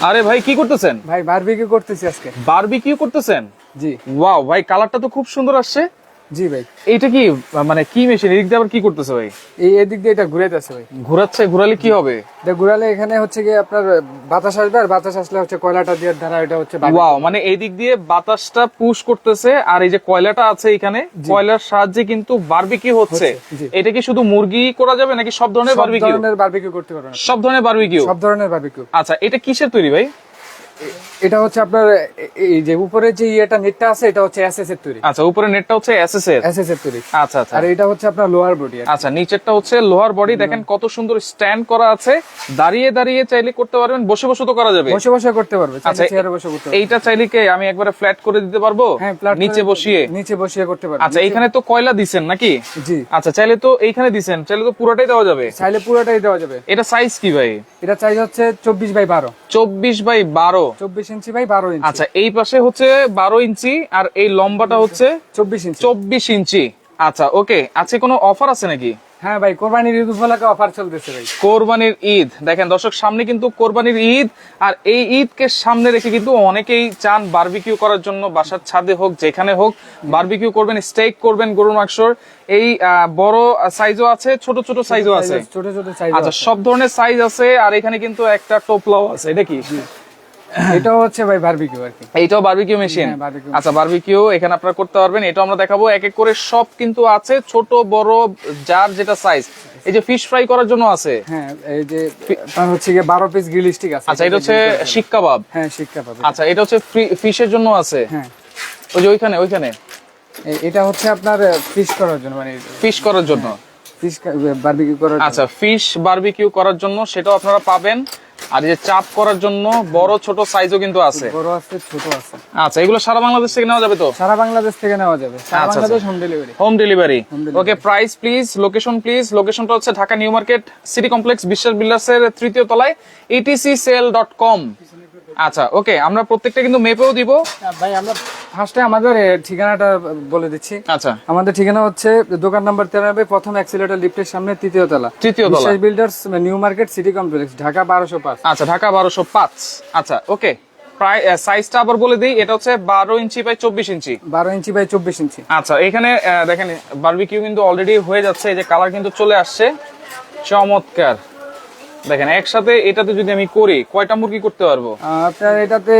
আরে ভাই কি করতেছেন? ভাই বারবিকিউ করতেছি আজকে। বারবিকিউ করতেছেন? জি। ওয়াও ভাই কালারটা তো খুব সুন্দর আসছে। জি ভাই। এইটা কি মানে কি মেশিন এদিক দিয়ে আবার কি করতেছে ভাই? এই এদিক দিয়ে এটা ঘুরাইতেছে ভাই। ঘোরাচ্ছে ঘোরালে কি হবে? এটা ঘুরালে এখানে হচ্ছে কি আপনার বাতাস আসবে আর বাতাস আসলে হচ্ছে কয়লাটা দিয়ে দ্বারা এটা হচ্ছে ওয়াও মানে এই দিক দিয়ে বাতাসটা পুশ করতেছে আর এই যে কয়লাটা আছে এখানে কয়লার সাহায্যে কিন্তু বারবিকিউ হচ্ছে। এটা কি শুধু মুরগি করা যাবে নাকি সব ধরনের সব বারবিকিউ ধরনের বারবিকিউ করতে পারবেন। সব ধরনের বারবিকিউ সব ধরনের বারবিকিউ আচ্ছা এটা কিসের তৈরি ভাই? এটা হচ্ছে আপনার এই যে উপরে যে ইয়েটা নেটটা আছে এটা হচ্ছে এসএস এর তৈরি। আচ্ছা উপরে নেটটা হচ্ছে এসএস এর? এসএস এর তৈরি। আচ্ছা আচ্ছা। আর এটা হচ্ছে আপনার লোয়ার বডি আচ্ছা নিচেরটা হচ্ছে লোহার বডি দেখেন কত সুন্দর স্ট্যান্ড করা আছে। দাঁড়িয়ে দাঁড়িয়ে চাইলে করতে পারবেন বসে বসে তো করা যাবে। বসে বসে করতে পারবে। আচ্ছা, চেয়ারে বসে করতে পারবে। এইটা চাইলে কি আমি একবারে ফ্ল্যাট করে দিতে পারব? হ্যাঁ নিচে বসিয়ে? নিচে বসিয়ে করতে পারবে। আচ্ছা এখানে তো কয়লা দিছেন নাকি? জি। আচ্ছা চাইলে তো এইখানে দিছেন চাইলে তো পুরোটাই দেওয়া যাবে। চাইলে পুরোটাই দেওয়া যাবে। এটা সাইজ কি ভাই? এটা চাইজ হচ্ছে চব্বিশ বাই বারো। চব্বিশ বাই বারো। চব্বিশ ইঞ্চি বাই বারো ইঞ্চি। আচ্ছা এই পাশে হচ্ছে বারো ইঞ্চি আর এই লম্বাটা হচ্ছে চব্বিশ ইঞ্চি। চব্বিশ ইঞ্চি। আচ্ছা ওকে আজকে কোনো অফার আছে নাকি? হ্যাঁ ভাই কোরবানির ঈদ উপলক্ষে অফার চলতেছে ভাই। কোরবানির ঈদ দেখেন দর্শক সামনে কিন্তু কোরবানির ঈদ আর এই ঈদকে সামনে রেখে কিন্তু অনেকেই চান বারবিকিউ করার জন্য বাসার ছাদে হোক যেখানে হোক বারবিকিউ করবেন স্টেক করবেন গরুর মাংসর এই বড় সাইজও আছে ছোট ছোট সাইজও আছে। ছোট ছোট সাইজ আচ্ছা সব ধরনের সাইজ আছে আর এখানে কিন্তু একটা টোপলাও আছে এটা কি? এটাও হচ্ছে ভাই বারবিকিউ আর কি। এইটাও বারবিকিউ মেশিন হ্যাঁ, আচ্ছা বারবিকিউ এখানে আপনারা করতে পারবেন। এটা আমরা দেখাবো। এক এক করে সব কিন্তু আছে ছোট বড় যার যেটা সাইজ এই যে ফিশ ফ্রাই করার জন্য আছে? হ্যাঁ এই যে আপনার হচ্ছে গিয়ে বারো পিস গ্রিল স্টিক আছে। আচ্ছা এটা হচ্ছে শিক কাবাব? হ্যাঁ শিক্ষা পাবে আচ্ছা এটা হচ্ছে ফিশের জন্য আছে? হ্যাঁ। ওই যে ওইখানে ওইখানে? এটা হচ্ছে আপনার ফিশ করার জন্য মানে ফিশ করার জন্য? ফিশ বারবিকিউ করার আচ্ছা ফিশ বারবিকিউ করার জন্য সেটাও আপনারা পাবেন। আর এই যে চাপ করার জন্য বড় ছোট সাইজও কিন্তু আছে। বড় আছে ছোট আছে। আচ্ছা এগুলো সারা বাংলাদেশ থেকে নেওয়া যাবে তো? সারা বাংলাদেশ থেকে নেওয়া যাবে। সারা আচ্ছা, Bangladesh home delivery home delivery okay price please location please লোকেশনটা হচ্ছে Dhaka new market city complex Biswas বিল্ডার্সের তৃতীয় তলায় ইটিসি সেল ডট কম আচ্ছা ওকে আমরা প্রত্যেকটা কিন্তু মেপেও দিব। ভাই আমরা ফার্স্টে আমাদের ঠিকানাটা বলে দিচ্ছি। আচ্ছা। আমাদের ঠিকানা হচ্ছে দোকান নাম্বার তেরানব্বই প্রথম অ্যাক্সিলেটার লিফটের সামনে তৃতীয় তলা। তৃতীয় তলা। Builders new market city complex Dhaka বারোশো পাঁচ। আচ্ছা ঢাকা বারোশো পাঁচ। আচ্ছা ওকে প্রায় সাইজটা আবার বলে দিই এটা হচ্ছে বারো ইঞ্চি বাই চব্বিশ ইঞ্চি। বারো ইঞ্চি বাই চব্বিশ ইঞ্চি। আচ্ছা এখানে দেখেন বারবিকিউ কিন্তু অলরেডি হয়ে যাচ্ছে এই যে কালার কিন্তু চলে আসছে। চমৎকার। দেখেন একসাথে এটাতে যদি আমি করি কয়টা মুরগি করতে পারব? আপনার এটাতে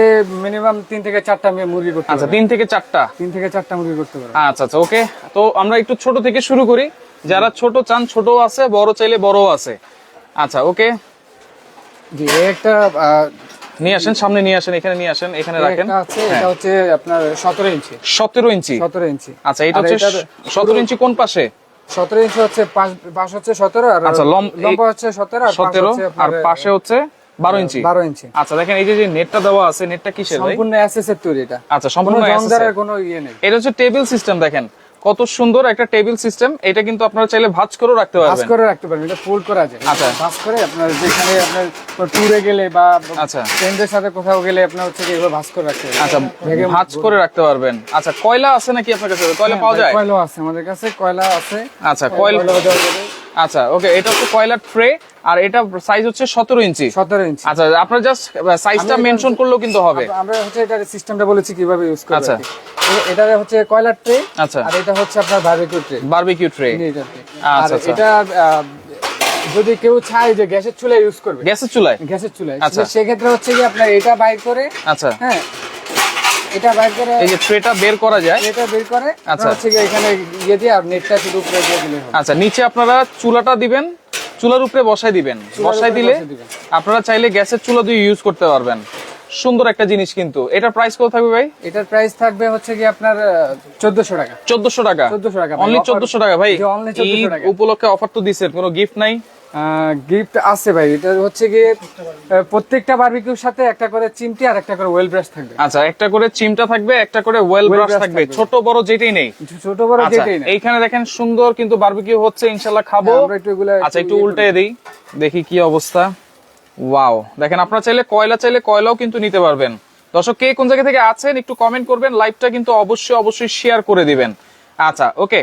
মিনিমাম তিন থেকে চারটা মুরগি করতে আচ্ছা তিন থেকে চারটা? তিন থেকে চারটা মুরগি করতে পারবেন। আচ্ছা আচ্ছা ওকে। তো আমরা একটু ছোট থেকে শুরু করি। যারা ছোট চান ছোট আছে বড় চাইলে বড় আছে। আচ্ছা ওকে। জি একটা নিয়ে আসেন সামনে নিয়ে আসেন এখানে নিয়ে আসেন এখানে রাখেন। আছে এটা হচ্ছে আপনার সতেরো ইঞ্চি। সতেরো ইঞ্চি? সতেরো ইঞ্চি। আচ্ছা এটা হচ্ছে সতেরো ইঞ্চি কোন পাশে? সতেরো ইঞ্চি হচ্ছে পাশ হচ্ছে সতেরো আর আচ্ছা, লম- লম্বা হচ্ছে সতেরো আর পাশ সতেরো হচ্ছে আর পাশে হচ্ছে বারো ইঞ্চি। বারো ইঞ্চি। আচ্ছা দেখেন এই যে যে নেটটা দেওয়া আছে নেটটা কিসের ভাই? সম্পূর্ণ এসএস এর তৈরি এটা। আচ্ছা সম্পূর্ণ SS এর। কোনো ইয়ে নেই। এটা হচ্ছে টেবিল সিস্টেম দেখেন। কত সুন্দর একটা টেবিল সিস্টেম। এটা কিন্তু আপনারা চাইলে ভাঁজ করেও রাখতে পারবেন। ভাঁজ করে রাখতে পারবেন এটা ফোল্ড করা যায়। আচ্ছা। ভাঁজ করে আপনার যেখানে আপনার ট্যুরে গেলে বা আচ্ছা। ফ্রেন্ডের সাথে কোথাও গেলে আপনার হচ্ছে কি ভাঁজ ভাস করে রাখতে পারবেন। আচ্ছা ভাঁজ করে রাখতে পারবেন। আচ্ছা কয়লা আছে নাকি আপনার কাছে? কয়লা পাওয়া যায়? কয়লা আছে আমাদের কাছে কয়লা আছে। আচ্ছা কয়লা আচ্ছা ওকে এটা হচ্ছে কয়লার ট্রে আর এটা সাইজ হচ্ছে সতেরো ইঞ্চি সতেরো ইঞ্চি আচ্ছা আপনার জাস্ট সাইজটা মেনশন করলেও কিন্তু হবে। আমরা হচ্ছে এটার সিস্টেমটা বলেছি কীভাবে ইউজ করবে আচ্ছা। এটা হচ্ছে কয়লার ট্রে আচ্ছা। আর এটা হচ্ছে আপনার বারবিকিউ ট্রে বারবিকিউ ট্রে আচ্ছা। এটা যদি কেউ চায় যে গ্যাসের চুলায় ইউজ করবে। গ্যাসের চুলায়? গ্যাসের চুলায়। আচ্ছা। সেক্ষেত্রে হচ্ছে কি আপনার এটা বাইর করে আচ্ছা। হ্যাঁ এটা বাইর করে এই যে ট্রেটা বের করা যায়। এটা বের করে আচ্ছা। হচ্ছে এখানে ইয়ে দিয়ে আর নেটটা শুধু উপরে দিয়ে দিলে আচ্ছা নিচে আপনারা চুলাটা দিবেন চুলার উপরে বসাই দিবেন। বসাই দিলে আপনারা চাইলে গ্যাসের চুলা দিয়ে ইউজ করতে পারবেন। সুন্দর একটা জিনিস কিন্তু। এটার প্রাইস কত থাকবে ভাই? এটার প্রাইস থাকবে হচ্ছে কি আপনার চোদ্দশো টাকা। চোদ্দশো টাকা? 1400 টাকা অনলি offer- চোদ্দশো টাকা ভাই? only 1400 টাকা। উপলক্ষে অফার তো দিচ্ছেন কোনো গিফট নাই? গিফট আছে ভাই এটা হচ্ছে আহ, প্রত্যেকটা বারবিকিউর সাথে একটা করে চিমটি আর একটা করে ওয়েল ব্রাশ থাকবে। আচ্ছা একটা করে চিমটা থাকবে একটা করে ওয়েল ব্রাশ থাকবে। ছোট বড় যেটাই নেই। ছোট বড় আচ্ছা যেটাই না এইখানে দেখেন সুন্দর কিন্তু বারবিকিউ হচ্ছে ইনশাল্লাহ খাব। আমরা একটু এগুলা আচ্ছা একটু উল্টে দিই দেখি কি অবস্থা। ওয়াও দেখেন আপনারা চাইলে কয়লা চাইলে কয়লাও কিন্তু নিতে পারবেন। দর্শক কে কোন জায়গা থেকে আছেন একটু কমেন্ট করবেন লাইভটা কিন্তু অবশ্যই অবশ্যই শেয়ার করে দিবেন। আচ্ছা ওকে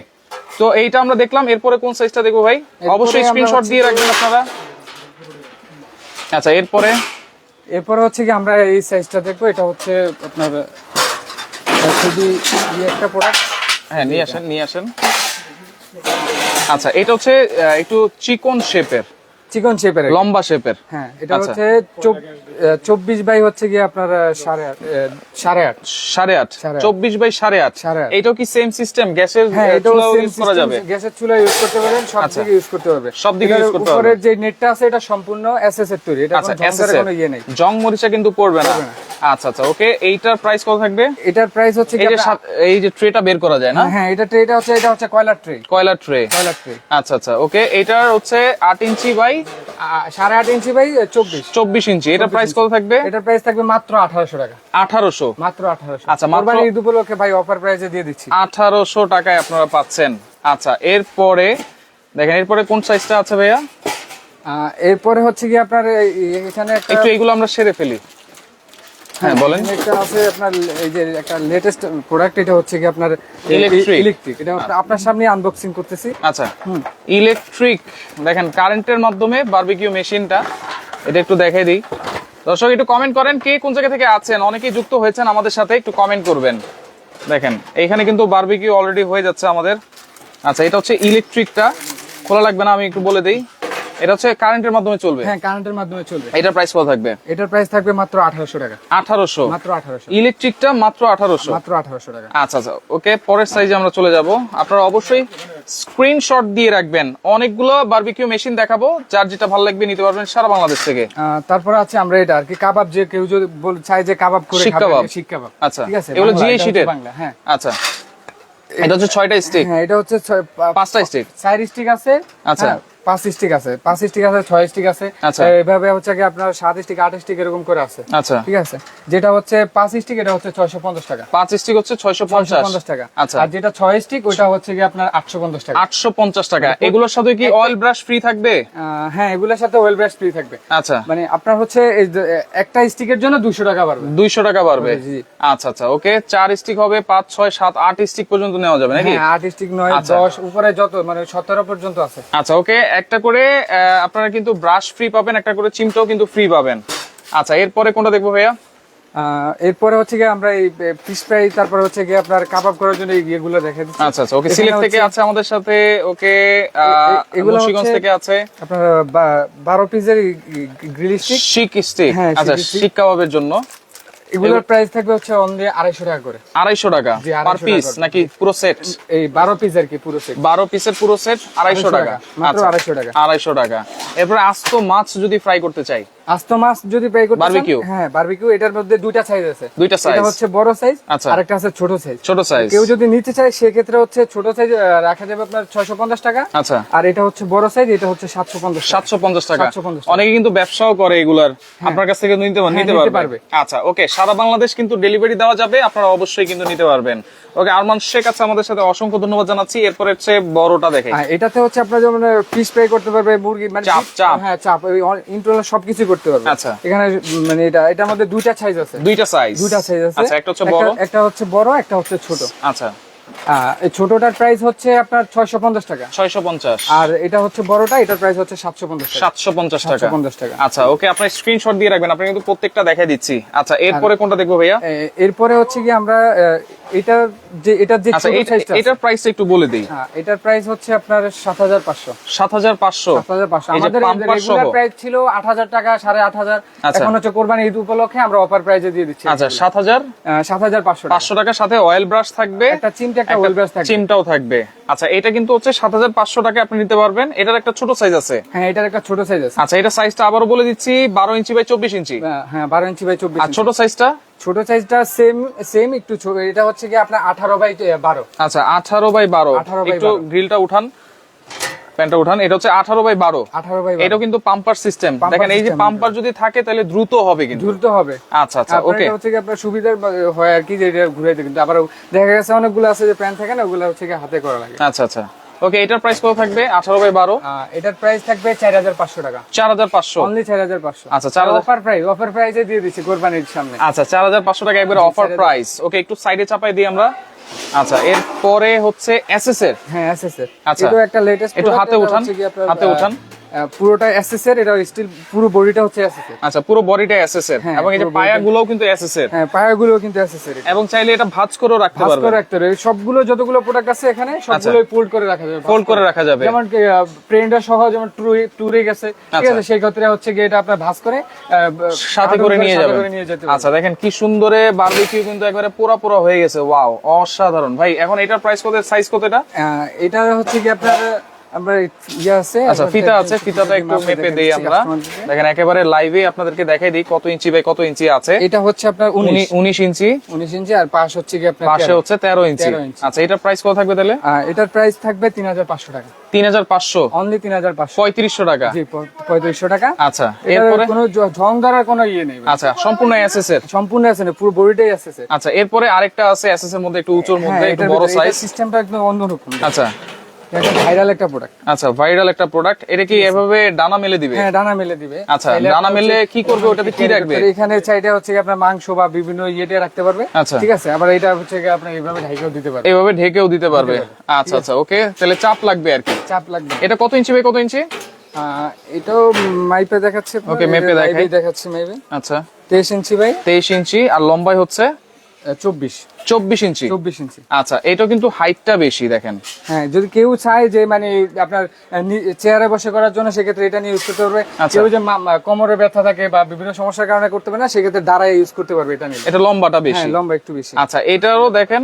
তো এইটা আমরা দেখলাম এরপরে কোন সাইজটা দেখব ভাই? অবশ্যই স্ক্রিনশট দিয়ে রাখবেন আপনারা। আচ্ছা এরপরে? এরপরে হচ্ছে কি আমরা এই সাইজটা দেখব এটা হচ্ছে আপনার খুবই ইয়ে একটা প্রোডাক্ট হ্যাঁ নিয়ে আসেন নিয়ে আসেন। আচ্ছা এটা হচ্ছে একটু চিকন শেপের চিকন শেপের লম্বা শেপের হ্যাঁ এটা আচ্ছা। হচ্ছে চব্বিশ বাই হচ্ছে কি আপনার সাড়ে আট সাড়ে আট। সাড়ে আট। চব্বিশ বাই সাড়ে আট। সাড়ে আট। এটাও কি সেম সিস্টেম গ্যাসের হ্যাঁ ইউজ করা যাবে? গ্যাসের চুলা ইউজ করতে পারবেন সব আচ্ছা। দিকে ইউজ করতে পারবে সব দিকে use করতে পারবে। যে নেটটা আছে এটা সম্পূর্ণ এসএস এর তৈরি। এটা আচ্ছা কোনো এর। কোনো ইয়ে নেই। জং মরিচা কিন্তু পড়বে না। আচ্ছা আচ্ছা ওকে এইটার প্রাইস কত থাকবে? এটার প্রাইস হচ্ছে এই যে এই যে ট্রেটা বের করা যায় না? হ্যাঁ এটা এটা হচ্ছে এটা হচ্ছে কয়লার ট্রে কয়লার ট্রে কয়লার ট্রে আচ্ছা আচ্ছা ওকে এটার হচ্ছে আট ইঞ্চি বাই সাড়ে আট ইঞ্চি বাই চব্বিশ। চব্বিশ ইঞ্চি। এটা প্রাইস কত থাকবে? এটার প্রাইস থাকবে মাত্র আঠারোশো টাকা। আঠারোশো? মাত্র আঠারোশো। আচ্ছা, মাত্র- ঈদ উপলক্ষে ভাই অফার প্রাইসে দিয়ে দিচ্ছি। আঠারোশো টাকায় আপনারা পাচ্ছেন। আচ্ছা এরপরে দেখেন এরপরে কোন সাইজটা আছে ভাইয়া? এরপরে হচ্ছে কি আপনার এখানে একটু এগুলো আমরা সেরে ফেলি। হ্যাঁ বলেন। একটা আছে আপনার এই যে একটা লেটেস্ট প্রোডাক্ট এটা হচ্ছে কি আপনার ইলেকট্রিক এটা আপনার- আপনার সামনে আনবক্সিং করতেছি। আচ্ছা। ইলেকট্রিক দেখেন কারেন্টের মাধ্যমে বারবিকিউ মেশিনটা এটা একটু দেখাই দিই। দর্শক একটু কমেন্ট করেন কে কোন জায়গা থেকে আছেন। অনেকেই যুক্ত হয়েছেন আমাদের সাথে একটু কমেন্ট করবেন। দেখেন এইখানে কিন্তু বারবিকিউ অলরেডি হয়ে যাচ্ছে আমাদের। আচ্ছা এটা হচ্ছে ইলেকট্রিকটা খোলা লাগবে না আমি একটু বলে দিই। এটা হচ্ছে কারেন্টের মাধ্যমে চলবে? হ্যাঁ কারেন্টের মাধ্যমে চলবে। এটার প্রাইস কত থাকবে? এটার প্রাইস থাকবে মাত্র আঠারোশো টাকা। আঠারোশো? মাত্র আঠারোশো। ইলেকট্রিকটা মাত্র আঠারোশো? মাত্র আঠারোশো টাকা। আচ্ছা আচ্ছা ওকে পরের সাইজে আমরা চলে যাব। আপনারা অবশ্যই স্ক্রিনশট দিয়ে রাখবেন। অনেকগুলো বারবিকিউ মেশিন দেখাবো। যার যেটা ভালো লাগবে নিতে পারবেন সারা বাংলাদেশ থেকে। তারপরে আছে আমরা এটা আর কি কাবাব যে কেউ যদি চায় যে কাবাব করে খাবে। শিক কাবাব। আচ্ছা ঠিক আছে এগুলো জিএ শিটের বাংলা হ্যাঁ। আচ্ছা এটা হচ্ছে ছয়টা স্টিক হ্যাঁ এটা হচ্ছে ছয়- পা- পাঁচটা স্টিক চার স্টিক আছে। আচ্ছা। পাঁচ স্টিক আছে। পাঁচ স্টিক আছে ছয় স্টিক আছে। আচ্ছা। এভাবে হচ্ছে কি আপনার সাত স্টিক আট স্টিক এরকম করে আছে। আচ্ছা। ঠিক আছে? যেটা হচ্ছে পাঁচ স্টিক এটা হচ্ছে ছয়শো পঞ্চাশ টাকা। পাঁচ স্টিক হচ্ছে ছয়শো পঞ্চাশ। টাকা। আচ্ছা। আর যেটা ছয় স্টিক ওইটা হচ্ছে কি আপনার আটশো পঞ্চাশ টাকা। আটশো পঞ্চাশ টাকা। এগুলোর সাথে কি অয়েল ব্রাশ ফ্রি থাকবে? হ্যাঁ এগুলোর সাথে ওয়েল ব্রাশ ফ্রি থাকবে। আচ্ছা। মানে আপনার হচ্ছে একটা স্টিকের জন্য দুশো টাকা পারবে দুইশো টাকা বাড়বে। আচ্ছা আচ্ছা ওকে। চার স্টিক হবে পাঁচ ছয় সাত আট স্টিক পর্যন্ত নেওয়া যাবে নাকি? হ্যাঁ আট স্টিক নয় আচ্ছা। দশ উপরে যত মানে সতেরো পর্যন্ত আছে। আচ্ছা ওকে। একটা করে আপনারা কিন্তু ব্রাশ ফ্রি পাবেন একটা করে চিমটাও কিন্তু ফ্রি পাবেন। আচ্ছা এরপরে কোনটা দেখব ভাইয়া? এরপরে হচ্ছে গিয়ে আমরা এই ফিশ ফ্রাই তারপরে হচ্ছে কি আপনার কাবাব করার জন্য এই ইয়েগুলো দেখে দিচ্ছি। আচ্ছা আচ্ছা ওকে সিলেট থেকে আছে আমাদের সাথে ওকে এগুলো মুন্সিগঞ্জ থেকে আছে। আপনার বা- বারো পিসের গ্রিল স্টিক শিক স্টিক হ্যাঁ, আচ্ছা। শিক কাবাবের জন্য। এগুলোর প্রাইস থাকবে হচ্ছে অনলি আড়াইশো টাকা করে। আড়াইশো টাকা জি, পার পিস নাকি পুরো সেট এই বারো পিস আর কি পুরো সেট বারো পিসের পুরো সেট আড়াইশো 250 টাকা। আড়াইশো মাত্র আচ্ছা, 250 টাকা। আড়াইশো টাকা। এরপরে আস্ত মাছ যদি ফ্রাই করতে চাই আস্ত মাছ যদি পে করতে হ্যাঁ বারবিকিউ এটার মধ্যে দুইটা সাইজ আছে। দুইটা size? এটা হচ্ছে বড় সাইজ আচ্ছা। আর একটা আছে ছোট সাইজ ছোট সাইজ কেউ যদি নিতে চায় সেক্ষেত্রে হচ্ছে ছোট সাইজ রাখা যাবে আপনার ছয়শো পঞ্চাশ টাকা। আচ্ছা। আর এটা হচ্ছে বড় সাইজ এটা হচ্ছে সাতশো পঞ্চাশ সাতশো পঞ্চাশ টাকা। 750 টাকা। অনেকে কিন্তু ব্যবসাও করে এগুলার। আপনার কাছ থেকে নিতে হ্যাঁ, নিতে পারবে। আচ্ছা ওকে সারা বাংলাদেশ কিন্তু ডেলিভারি দেওয়া যাবে আপনারা অবশ্যই কিন্তু নিতে পারবেন। ওকে আরমান শেখ আছে আমাদের সাথে অসংখ্য ধন্যবাদ জানাচ্ছি। এরপরে হচ্ছে বড়টা দেখে। হ্যাঁ, এটাতে হচ্ছে আপনার যেমন ফিশ ফ্রাই করতে পারবে মুরগি মানে চাপ, চাপ। হ্যাঁ চাপ ইন্টারনাল সবকিছু করতে পারবে। আচ্ছা। এখানে মানে এটা এটার মধ্যে দুইটা সাইজ আছে। দুইটা সাইজ দুইটা সাইজ আছে। আচ্ছা একটা হচ্ছে বড়। একটা হচ্ছে বড় একটা হচ্ছে ছোট। আচ্ছা। এই ছোটটার প্রাইস হচ্ছে আপনার ছয়শো পঞ্চাশ টাকা। ছয়শো পঞ্চাশ। আর এটা হচ্ছে বড়টা এটার প্রাইস হচ্ছে সাতশো পঞ্চাশ টাকা। সাতশো পঞ্চাশ টাকা। 750 টাকা। আচ্ছা ওকে আপনার স্ক্রিনশট দিয়ে রাখবেন। আপনি কিন্তু প্রত্যেকটা দেখাই দিচ্ছি। আচ্ছা এরপরে কোনটা দেখব ভাইয়া? এরপরে হচ্ছে কি আমরা এটার যে এটার যে আচ্ছা ছোট সাইজটা এটার প্রাইসটা একটু বলে দিই। হ্যাঁ এটার প্রাইস হচ্ছে আপনার সাত হাজার পাঁচশো। সাত হাজার পাঁচশো। সাত হাজার পাঁচশো। এই যে আমাদের রেগুলার প্রাইস ছিল আট হাজার টাকা সাড়ে আট হাজার। আচ্ছা। এখন হচ্ছে কোরবানি ঈদ উপলক্ষে আমরা অফার প্রাইজে দিয়ে দিচ্ছি। আচ্ছা সাত হাজার? সাত হাজার পাঁচশো টাকা। পাঁচশো টাকার সাথে অয়েল ব্রাশ থাকবে। একটা চিমটে একটা ওয়েল ব্রাশ থাকবে। চিমটাও থাকবে। আচ্ছা এটা কিন্তু হচ্ছে সাত হাজার পাঁচশো টাকা আপনি নিতে পারবেন। এটার একটা ছোট সাইজ আছে। হ্যাঁ এটার একটা ছোট সাইজ আছে। আচ্ছা এটা সাইজটা আবারও বলে দিচ্ছি বারো ইঞ্চি বাই চব্বিশ ইঞ্চি। আহ, হ্যাঁ বারো ইঞ্চি বাই চব্বিশ আর ছোট সাইজটা ছোট সাইজটা সেম সেম একটু এটা হচ্ছে কি আপনার আঠারো বাই বারো। আচ্ছা আঠারো বাই বারো। একটু গ্রিলটা উঠান প্যান্টটা উঠান। এটা হচ্ছে আঠারো বাই বারো। আঠারো বাই এটাও কিন্তু পাম্পার সিস্টেম দেখেন এই যে পাম্পার যদি থাকে তাহলে দ্রুত হবে কিন্তু। দ্রুত হবে। আচ্ছা আচ্ছা ওকে এটা হচ্ছে কি আপনার সুবিধার হয় আর কি যে এটা কিন্তু। আবার দেখা গেছে অনেকগুলো আছে যে প্যান্ট থাকে না ওগুলো হচ্ছে কি হাতে করা লাগে। আচ্ছা আচ্ছা। ওকে এটার প্রাইস কত থাকবে? আঠারো বাই বারো? আহ, এটার প্রাইস থাকবে চার হাজার পাঁচশো টাকা। চার হাজার পাঁচশো। অনলি চার হাজার পাঁচশো। আচ্ছা, 4,000 অফার প্রাইস অফার প্রাইসে দিয়ে দিচ্ছি কোরবানির সামনে। আচ্ছা চার হাজার পাঁচশো টাকা একবারে অফার প্রাইস ওকে একটু সাইডে চাপাই দিই আমরা। আচ্ছা এরপরে হচ্ছে এসএস এর। হ্যাঁ এসএস এর। আচ্ছা। এটা একটা লেটেস্ট একটু হাতে উঠান হাতে উঠান। পুরোটা এসএস এর এটা স্টিল পুরো বডিটা হচ্ছে এসএস এর। আচ্ছা পুরো বডিটা এসএস এর। হ্যাঁ, এবং এই যে পায়াগুলোও কিন্তু এসএস এর। হ্যাঁ পায়াগুলো কিন্তু এসএস এর এবং চাইলে এটা ভাঁজ করেও রাখতে ভাঁজ করে রাখতে হবে সবগুলো যতগুলো প্রোডাক্ট আছে এখানে সবগুলো ফোল্ড করে রাখা যাবে ফোল্ড করে রাখা যাবে। যেমন ট্রেন্ডার সহ যেমন ট্যুরে গেছে ঠিক আচ্ছা। আছে সেই ক্ষেত্রে হচ্ছে গিয়ে এটা আপনার ভাঁজ করে সাথে করে নিয়ে যেতে আচ্ছা দেখেন কি সুন্দরে বারবিকিউ কিন্তু একবারে পুরা পুরা হয়ে গেছে। ওয়াও অসাধারণ। ভাই এখন এটার প্রাইস কত সাইজ কত এটা? এটা হচ্ছে কি আপনার আমরা ইয়ে আছে আচ্ছা ফিতা আছে ফিতাটা একটু মেপে দেই আমরা। দেখেন একেবারে লাইভে আপনাদেরকে দেখাই দিই কত ইঞ্চি বাই কত ইঞ্চি আছে। এটা হচ্ছে আপনার উনিশ। উনিশ ইঞ্চি। উনিশ ইঞ্চি আর পাশ হচ্ছে কি আপনার পাশে হচ্ছে 13 ইঞ্চি। আচ্ছা এটার প্রাইস কত থাকবে তাহলে? এটার প্রাইস থাকবে তিন হাজার পাঁচশো টাকা। অনলি টাকা। জি আচ্ছা এরপরে? কোনো জ- ধরার কোনো ইয়ে নেই আচ্ছা সম্পূর্ণ এসএস এর? সম্পূর্ণ পুরো বডিটাই আচ্ছা এরপরে আরেকটা আছে এসএস এর মধ্যে একটু উঁচুর হ্যাঁ, মধ্যে একটু বড় সাইজ সিস্টেমটা একদম অন্যরকম। আচ্ছা এটা ভাইরাল একটা প্রোডাক্ট আচ্ছা ভাইরাল একটা প্রোডাক্ট এটা কি এভাবে ডানা মেলে দিবে? হ্যাঁ ডানা মেলে দিবে। আচ্ছা ডানা মেলে কি করবে? ওটাতে কি রাখবে? এখানে চাইটা হচ্ছে আপনার মাংস বা বিভিন্ন ইয়েতে রাখতে পারবে। আচ্ছা। ঠিক আছে? আবার এটা হচ্ছে আপনি এইভাবে ঢাইকেও দিতে পারবে। এইভাবে ঢেকেও দিতে পারবে। আচ্ছা আচ্ছা ওকে। তাহলে চাপ লাগবে আর কি। চাপ লাগবে। এটা কত ইঞ্চি বাই কত ইঞ্চি? এটাও মাইপে দেখাচ্ছে Okay, মেপে। দেখাচ্ছে মেপে আচ্ছা। তেইশ ইঞ্চি বাই তেইশ ইঞ্চি আর লম্বাই হচ্ছে? চব্বিশ। চব্বিশ ইঞ্চি? চব্বিশ ইঞ্চি। আচ্ছা এটা কিন্তু হাইটটা বেশি দেখেন। হ্যাঁ যদি কেউ চায় যে মানে আপনার চেয়ারে বসে করার জন্য সেক্ষেত্রে এটা নিয়ে ইউজ করতে পারবে। আচ্ছা। কেউ যে কোমরে ব্যথা থাকে বা বিভিন্ন সমস্যার কারণে করতে পারে না সেক্ষেত্রে দাঁড়ায় ইউজ করতে পারবে এটা নিয়ে এটা লম্বাটা বেশি? হ্যাঁ লম্বা একটু বেশি। আচ্ছা এটারও দেখেন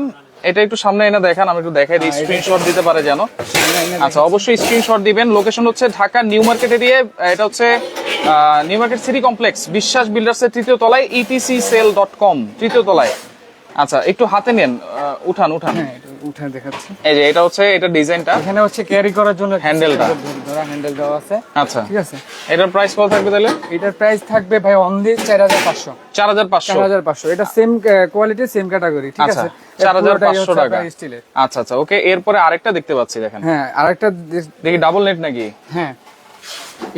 এটা একটু সামনে এনে দেখেন আমি একটু দেখাই দিই স্ক্রিনশট দিতে পারে যেন। আচ্ছা অবশ্যই স্ক্রিনশট দিবেন। লোকেশন হচ্ছে ঢাকা নিউ মার্কেট এরিয়া এটা হচ্ছে new market city complex Biswas builders এর তৃতীয় তলায় ইটিসি সেল ডট কম তৃতীয় তলায়। আচ্ছা একটু হাতে নেন উঠান উঠান। হ্যাঁ এটা দেখাচ্ছি। এই যে এটা হচ্ছে এটা ডিজাইনটা। এখানে হচ্ছে ক্যারি করার জন্য হ্যান্ডেলটা। ধরা হ্যান্ডেল দেওয়া আছে। আচ্ছা। ঠিক আছে? এটার প্রাইস কত থাকবে তাহলে? এটার প্রাইস থাকবে ভাই অনলি চার হাজার পাঁচশো। চার হাজার পাঁচশো। চার হাজার পাঁচশো। এটা সেম কোয়ালিটি সেম ক্যাটাগরি ঠিক আচ্ছা আছে? 4500 টাকা। আচ্ছা আচ্ছা ওকে এরপরে আরেকটা দেখতে পাচ্ছি দেখেন। হ্যাঁ আরেকটা দেখি ডাবল নেট নাকি? হ্যাঁ।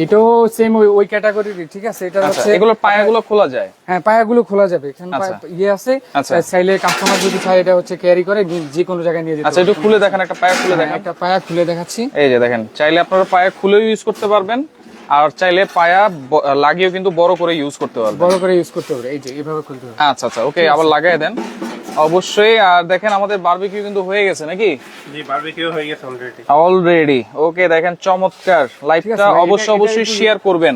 এটাও সেম ওই ওই ক্যাটাগরির ঠিক আছে? এটা আচ্ছা হচ্ছে এগুলোর পায়াগুলো খোলা যায়? হ্যাঁ পায়াগুলো খোলা যাবে। এখানে আচ্ছা। ইয়ে আছে। আচ্ছা। চাইলে কাস্টমার যদি চায় এটা হচ্ছে ক্যারি করে যে কোনো জায়গায় নিয়ে যেতে আচ্ছা একটু খুলে দেখেন একটা পায়া খুলে দেখেন। একটা পায়া খুলে দেখাচ্ছি। এই যে দেখেন চাইলে আপনারা পায়া খুলেও ইউজ করতে পারবেন আর চাইলে পায়া লাগিয়েও কিন্তু বড় করে ইউজ করতে পারবেন। বড় করে ইউজ করতে হবে এই যে এইভাবে খুলতে হবে। আচ্ছা আচ্ছা ওকে আবার লাগাই দেন। অবশ্যই আর দেখেন আমাদের বারবিকিউ কিন্তু হয়ে গেছে নাকি? জি বারবিকিউ হয়ে গেছে অলরেডি অলরেডি ওকে দেখেন চমৎকার। লাইভটা অবশ্যই অবশ্যই শেয়ার করবেন।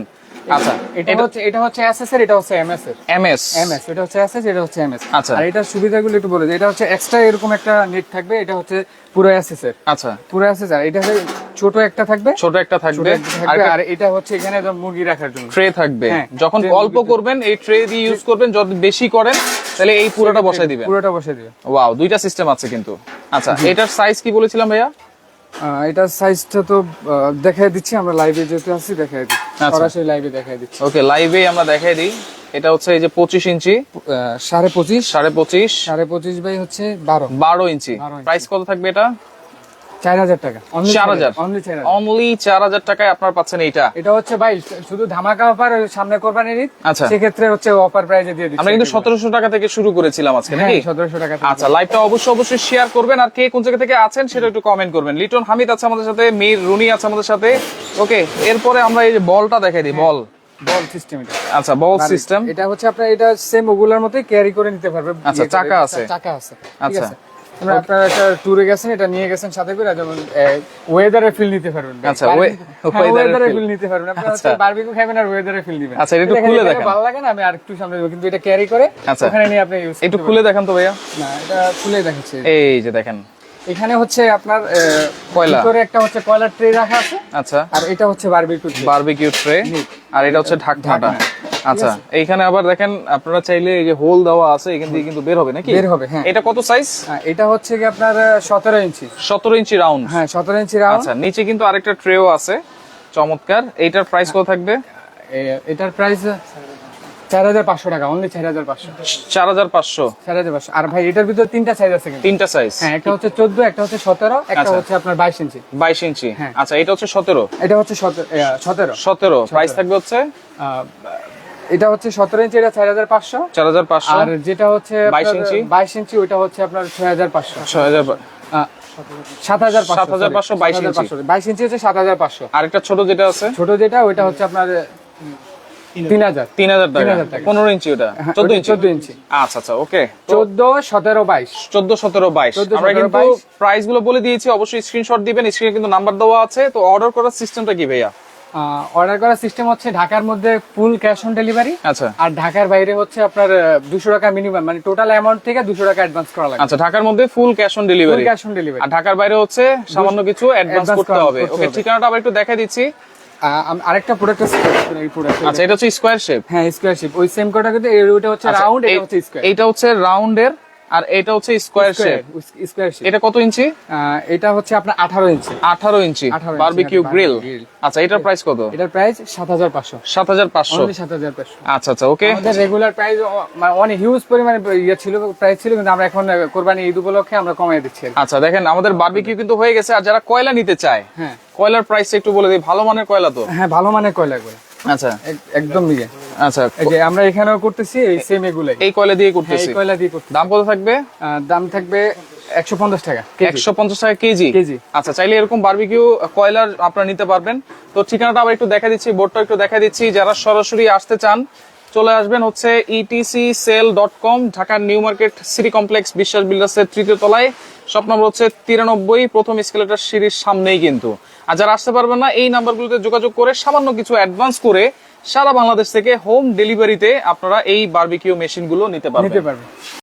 আচ্ছা এটা হচ্ছে এটা হচ্ছে এসএস এর এটা হচ্ছে এমএস এর। এমএস এমএস এটা হচ্ছে এসএস এটা হচ্ছে এমএস আচ্ছা। আর এটার সুবিধাগুলো একটু বলে দিই। এটা হচ্ছে এক্সট্রা এরকম একটা নেট থাকবে এটা হচ্ছে পুরো এসএস এর। আচ্ছা। পুরো এসএস আর এটা হচ্ছে ছোট একটা থাকবে। ছোট একটা থাকবে। আর এটা হচ্ছে এখানে মুরগি রাখার জন্য। ট্রে থাকবে। হ্যাঁ, যখন অল্প করবেন এই ট্রে দিয়ে ইউজ করবেন যত বেশি করেন তাহলে এই পুরোটা বসাই দিবেন। পুরোটা বসাই দিবেন। ওয়াও দুইটা সিস্টেম আছে কিন্তু। আচ্ছা এটার সাইজ কি বলেছিলাম ভাইয়া? এটার সাইজটা তো দেখাই দিচ্ছি আমরা লাইভে যেতে আছি দেখাই দিই আচ্ছা। সরাসরি লাইভে দেখাই দিচ্ছি। ওকে লাইভে আমরা দেখাই দিই। এটা হচ্ছে এই যে পঁচিশ ইঞ্চি। সাড়ে পঁচিশ। সাড়ে পঁচিশ। সাড়ে পঁচিশ বাই হচ্ছে বারো। বারো ইঞ্চি। 12 ইঞ্চি। প্রাইস কত থাকবে এটা? চার হাজার টাকা। অনলি চার হাজার। অনলি চার হাজার। অনলি চার হাজার টাকায় আপনার পাচ্ছেন এইটা। এটা হচ্ছে ভাই শুধু ধামাকা অফার সামনে কোরবানির ঈদ। আচ্ছা। সেক্ষেত্রে হচ্ছে অফার প্রাইজে দিয়ে দিচ্ছি। আমরা কিন্তু সতেরোশো টাকা থেকে শুরু করেছিলাম আজকে হ্যাঁ নাকি? সতেরোশো টাকা আচ্ছা লাইভটা অবশ্যই অবশ্যই শেয়ার করবেন। আর কে কোন জায়গা থেকে আছেন সেটা একটু কমেন্ট করবেন। লিটন হামিদ আছে আমাদের সাথে মীর রুনি আছে আমাদের সাথে। ওকে এরপরে আমরা এই যে বলটা দেখাই দিই বল। বল সিস্টেম এটা। আচ্ছা বল সিস্টেম এটা হচ্ছে আপনার এটা সেম ওগুলোর মতোই ক্যারি করে নিতে পারবে। আচ্ছা, চাকা আছে। চাকা আছে। আচ্ছা। আপনারা একটা ট্যুরে গেছেন এটা নিয়ে গেছেন সাথে করে যেমন ওয়েদারে ফিল নিতে পারবেন আচ্ছা, we- weather-এ ওয়েদারে ফিল নিতে পারবেন আপনি আচ্ছা। বারবিকিউ খাবেন আর ওয়েদারে ফিল দিবেন আচ্ছা, এটা একটু খুলে দেখান। ভালো লাগে না আমি আর একটু সামনে দেবো কিন্তু এটা ক্যারি করে আচ্ছা। ওখানে নিয়ে আপনি ইউজ একটু খুলে দেখান তো ভাইয়া। না এটা খুলে দেখাচ্ছি। এই যে দেখেন। এখানে হচ্ছে আপনার কয়লা। ভিতরে একটা হচ্ছে কয়লার ট্রে রাখা আছে। আচ্ছা। আর এটা হচ্ছে বারবিকিউ ট্রে বারবিকিউ ট্রে আর এটা হচ্ছে ঢাকনাটা। ঢাকনা। আচ্ছা এইখানে আবার দেখেন আপনারা চাইলে এই যে হোল দেওয়া আছে এখান থেকে কিন্তু বের হবে নাকি? বের হবে, হ্যাঁ। এটা কত সাইজ হ্যাঁ, এটা হচ্ছে কি আপনার সতেরো ইঞ্চি। সতেরো ইঞ্চি রাউন্ড হ্যাঁ সতেরো ইঞ্চি রাউন্ড আচ্ছা নিচে কিন্তু আরেকটা ট্রেও আছে। চমৎকার। এইটার প্রাইস কত থাকবে? এটার প্রাইস চার হাজার পাঁচশো টাকা অনলি চার হাজার পাঁচশো। চার হাজার পাঁচশো। চার হাজার পাঁচশো। আর ভাই এটার ভিতরে তিনটা সাইজ আছে তিনটা সাইজ হ্যাঁ একটা হচ্ছে চোদ্দ একটা হচ্ছে সতেরো একটা আচ্ছা। হচ্ছে আপনার বাইশ ইঞ্চি। বাইশ ইঞ্চি। হ্যাঁ। আচ্ছা এটা হচ্ছে সতেরো? এটা হচ্ছে সতে- এ, সতেরো। সতেরো। প্রাইস থাকবে হচ্ছে? এটা হচ্ছে সতেরো ইঞ্চি এটা চার হাজার পাঁচশো। চার হাজার পাঁচশো। আর যেটা হচ্ছে 22 ইঞ্চি? বাইশ ইঞ্চি ওইটা হচ্ছে আপনার ছয় হাজার পাঁচশো। ছয় হাজার সাত হাজার 7,500, 22 ইঞ্চি। বাইশ ইঞ্চি হচ্ছে সাত হাজার পাঁচশো। আরেকটা ছোট যেটা আছে? ছোট যেটা ওইটা হচ্ছে আপনার তিন হাজার। তিন হাজার টাকা। পনেরো ইঞ্চি ওটা? চোদ্দ ইঞ্চি? চোদ্দ ইঞ্চি। আচ্ছা আচ্ছা ওকে। চোদ্দ সতেরো বাইশ। চোদ্দ সতেরো বাইশ। 14, আমরা কিন্তু প্রাইসগুলো বলে দিয়েছি অবশ্যই স্ক্রিনশট দিবেন স্ক্রিনে কিন্তু নাম্বার দেওয়া আছে। তো অর্ডার করার সিস্টেমটা কি ভাইয়া? অর্ডার করার সিস্টেম হচ্ছে ঢাকার মধ্যে ফুল ক্যাশ অন ডেলিভারি আচ্ছা। আর ঢাকার বাইরে হচ্ছে আপনার দুশো টাকা মিনিমাম মানে টোটাল অ্যামাউন্ট থেকে দুশো টাকা অ্যাডভান্স করা লাগে আচ্ছা ঢাকার মধ্যে full cash on delivery cash on delivery আর ঢাকার বাইরে হচ্ছে সামান্য কিছু অ্যাডভান্স করতে করা- হবে। ওকে ঠিকানাটা আবার একটু দেখাই দিচ্ছি। আরেকটা প্রোডাক্ট আছে এই প্রোডাক্ট আচ্ছা এটা হচ্ছে স্কোয়ার শেপ হ্যাঁ স্কোয়ার শেপ ওই সেম কোটা কিন্তু ওইটা হচ্ছে রাউন্ড এটা হচ্ছে স্কোয়ার এইটা হচ্ছে রাউন্ডের আর এটা হচ্ছে স্কোয়ার শেপ স্কোয়ার শেপ এটা কত ইঞ্চি? এটা হচ্ছে আপনার আঠারো ইঞ্চি। 18 ইঞ্চি, বারবিকিউ গ্রিল আচ্ছা এটার প্রাইস কত? এটার প্রাইস সাত হাজার পাঁচশো। সাত হাজার পাঁচশো। অনলি সাত হাজার পাঁচশো। আচ্ছা আচ্ছা ওকে আমাদের রেগুলার প্রাইস মানে অনেক হিউজ পরিমাণে ইয়ে ছিল প্রাইস ছিল কিন্তু আমরা এখন কোরবানি ঈদ উপলক্ষে আমরা কমিয়ে দিচ্ছি আচ্ছা দেখেন আমাদের বারবিকিউ কিন্তু হয়ে গেছে। আর যারা কয়লা নিতে চায় হ্যাঁ। কয়লার প্রাইস একটু বলে দিই। ভালো মানের কয়লা তো? হ্যাঁ ভালো মানের কয়লা আচ্ছা। একদম দিকে আচ্ছা। এই যে আমরা এখানেও করতেছি এই সেম এগুলাই। এই কয়লা দিয়ে করতেছি? এই করতেছি কয়লা দিয়ে করতেছি। দাম কত থাকবে? দাম থাকবে একশো পঞ্চাশ টাকা একশো পঞ্চাশ টাকা কেজি? কেজি। আচ্ছা চাইলে এরকম বার্বিকিউ কয়লার আপনারা নিতে পারবেন। তো ঠিকানাটা আবার একটু দেখা দিচ্ছি বোর্ডটা একটু দেখা দিচ্ছি। যারা সরাসরি আসতে চান চলে আসবেন হচ্ছে ইটিসি সেল ডট কম ঢাকার new market city complex Biswas বিল্ডার্সের তৃতীয় তলায়। শপ নম্বর হচ্ছে তিরানব্বই, প্রথম স্কেলেটার সিঁড়ির সামনেই কিন্তু। আর যারা আসতে পারবেন না, এই নাম্বারগুলোতে যোগাযোগ করে সামান্য কিছু অ্যাডভান্স করে সারা বাংলাদেশ থেকে হোম ডেলিভারিতে আপনারা এই বার্বিকিউ মেশিনগুলো নিতে পারবেন।